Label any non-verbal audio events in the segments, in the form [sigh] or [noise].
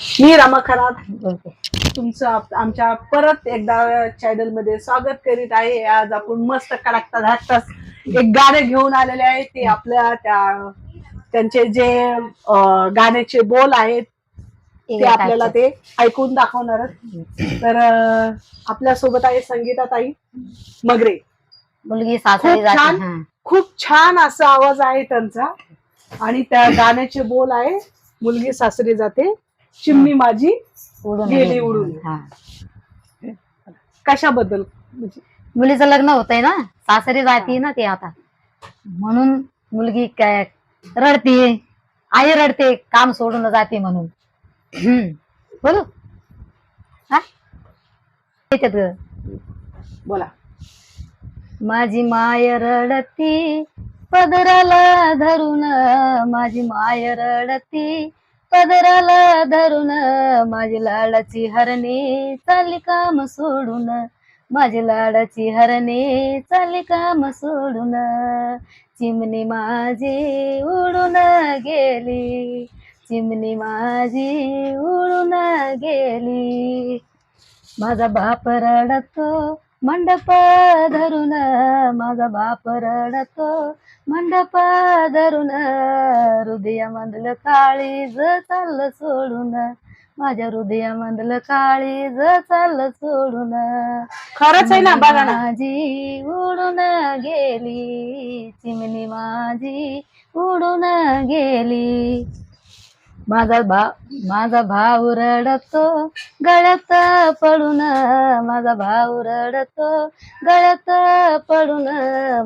मी रमा खरात तुमचं आमच्या परत एकदा चॅनलमध्ये स्वागत करीत आहे. आज आपण मस्त कडकता धाकताच एक गाणे घेऊन आलेले आहे. ते आपल्या त्या त्यांचे जे अं, गाण्याचे बोल आहेत ते आपल्याला ते ऐकून दाखवणार. तर अं, आपल्यासोबत आहे संगीता ताई मगरे. मुलगी सासरी खूप जाते छान. हा. खूप छान असा आवाज आहे त्यांचा. आणि त्या गाण्याचे बोल आहे मुलगी सासरी जाते. चिमणी माझी उडून गेली. उडून. हा. कशाबद्दल म्हणजे मुलीचं लग्न होतंय ना सासरी जाते ना ती आता म्हणून मुलगी काय रडते आई रडते काम सोडून जाते म्हणून हम्म. बोलू हा येतात ग. बोला माझी माय रडती पदराला धरून माझी माय रडती पदराला धरून माझी लाडाची हरणे चालली काम सोडून. माझी लाडाची हरणे चालली काम सोडून. चिमणी माझी उडून गेली. चिमणी माझी उडून गेली. माझा बाप रडतो मंडप धरून माझा बाप रडतो. मंडप धरून हृदयामधलं काळीज चाललं सोडून. माझ्या हृदयामधलं काळीज चाललं सोडून. खरंच आहे ना बघा ना. माझी उडून गेली. चिमणी माझी उडून गेली. माझा भा माझा भाऊ रडतो गळ्यात पडून माझा भाऊ रडतो गळत पडून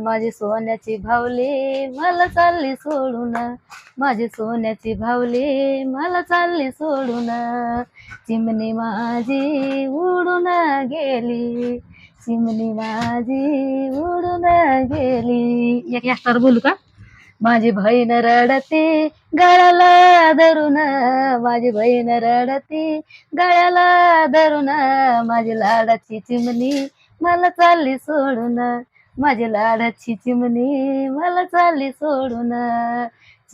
माझी सोन्याची भावली मला चालली सोडून. माझी सोन्याची भावली मला चालली सोडून. चिमणी माझी उडून गेली चिमणी माझी उडून गेली. एक एक्स्ट्रा बोलू का? माझी बहीण रडते गळाला धरून माझी बहीण रडते गळ्याला धरून माझी लाडाची चिमणी मला चालली सोडून. माझी लाडाची चिमणी मला चालली सोडून.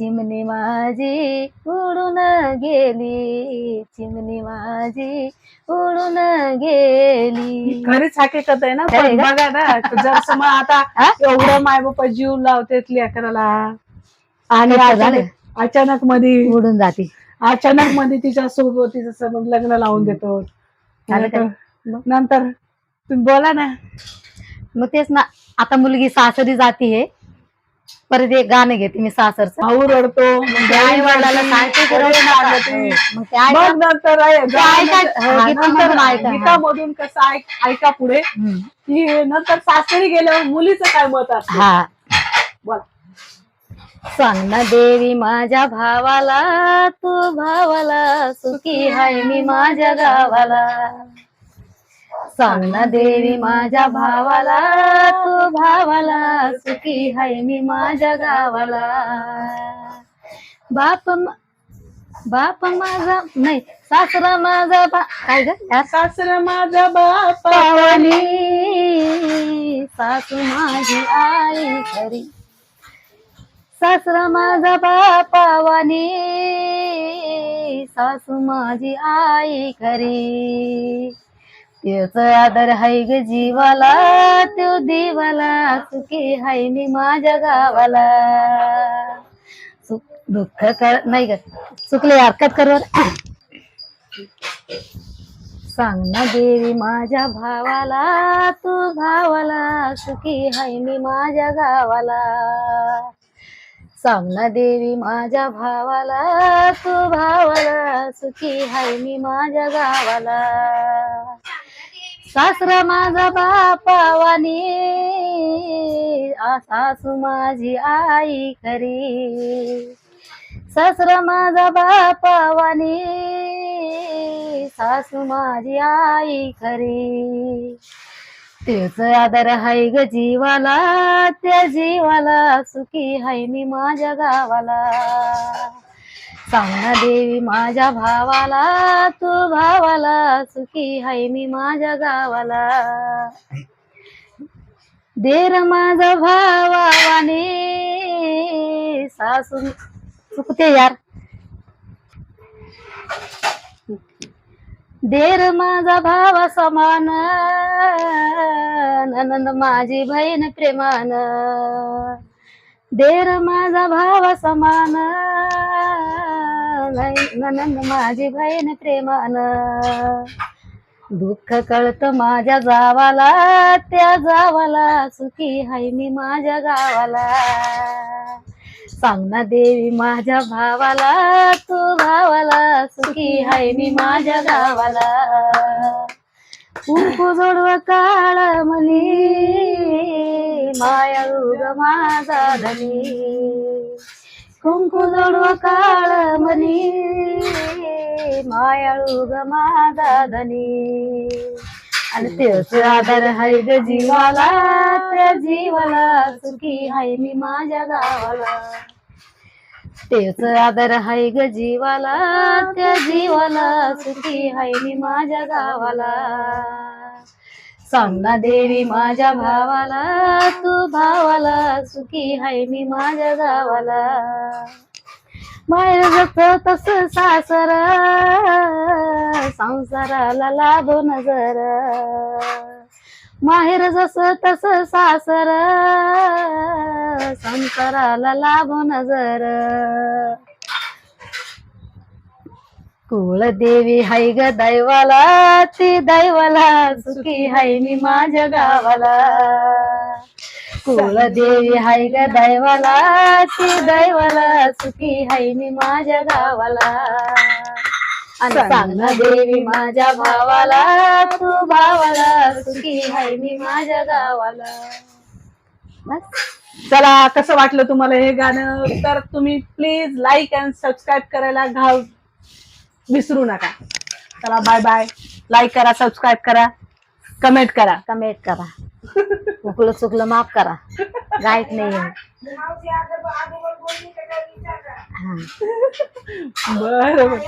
चिमणी माझी उडून गेली चिमणी माझी उडून गेली खरीच हकीकत आहे ना पण? बघा ना जर समज आता? [laughs] एवढं माय जीव लावते लेकराला आणि. अचानक अचानक मध्ये उडून जाते अचानक मध्ये तिच्या सोबत तिचं समज लग्न लावून देतो झालं का? नंतर- नंतर तुम्ही बोला ना मग तेच ना आता मुलगी सासरी जातीये परत एक गाणं घेते मी सासरचं भाऊ रडतो मग आई वडिलाला सांगते की रडू नका. मग ते ऐका. मग नंतर आहे- ते ऐका- हा, नंतर ऐका. गीतामधून कसं ऐक- ऐका पुढे हम्म. की नंतर सासरी गेल्यावर मुलीचं काय मत असतं हा बोला सांग ना देवी माझ्या भावाला तू भावाला सुखी हाय मी माझ्या गावाला सांग ना देवी माझ्या भावाला तू भावाला सुखी हाय मी माझ्या गावाला. बाप बाप माझा नाही सासरा माझा बा काय ग? सासरा माझा बापावानी सासू माझी आई खरी. सासरा माझा बापावानी सासू माझी आई खरी. तेच आदर हाय ग जीवाला त्यो देवाला सुखी हाय मी माझ्या गावाला. सुख दुःख कर नाही ग चुकले हरकत कर सांग ना देवी माझ्या भावाला तू भावाला सुखी हाय मी माझ्या गावाला. सांग ना देवी माझ्या भावाला तू भावाला सुखी हाय मी माझ्या गावाला. सासरा माझा बापावानी सासू माझी आई खरी. सासरा माझा बापावानी सासू माझी आई खरी. तेच आदर हाय ग जीवाला त्या जीवाला सुखी हाय मी माझ्या गावाला. सांग ना देवी माझ्या भावाला तू भावाला सुखी हाय मी माझ्या गावाला. देर माझा भावाने सासू चुकते यार. देर माझा भावा समान ननंद माझी बहीण प्रेमान. देर माझा भावा समान ननंद माझी बहीण प्रेमान. दुःख कळत माझ्या जावाला त्या जावाला सुखी हाय मी माझ्या गावाला. सांग ना देवी माझ्या भावाला तू भावाला सुखी हाय मी माझ्या गावाला. कुंकू जोडव काळ मनी माया उग माझा धनी. कुंकू जोडव काळ मनी मायाळू ग माझा धनी आणि तेच आधार हाय ग जीवाला त्या जीवाला सुखी हाय मी माझ्या गावाला तेच आदर हाय ग जीवाला त्या जीवाला सुखी हाय मी माझ्या गावाला सांग ना देवी माझ्या भावाला तू भावाला सुखी हाय मी माझ्या गावाला. माहेर जस तस सासर. संसाराला लाभो नजर. माहेर जस तस सासर. संसाराला लाभो नजर. कुळदेवी हाय ग दैवाला. ती दैवाला सुखी हाय मी माझ्या गावाला. कुळदेवी हाय ग दैवाला? ती दैवाला सुखी हाय मी माझ्या गावाला. आणि सांग. ना देवी माझ्या भावाला तू भावाला सुखी हाय मी माझ्या गावाला. बस. चला कसं वाटलं तुम्हाला हे गाणं? तर तुम्ही प्लीज लाईक अँड सबस्क्राईब करायला घाव विसरू नका. चला बाय बाय लाईक करा सबस्क्राईब करा. कमेंट करा. कमेंट करा. चुकलं चुकलं माफ करा. गायक नाही आहे. हा. बरं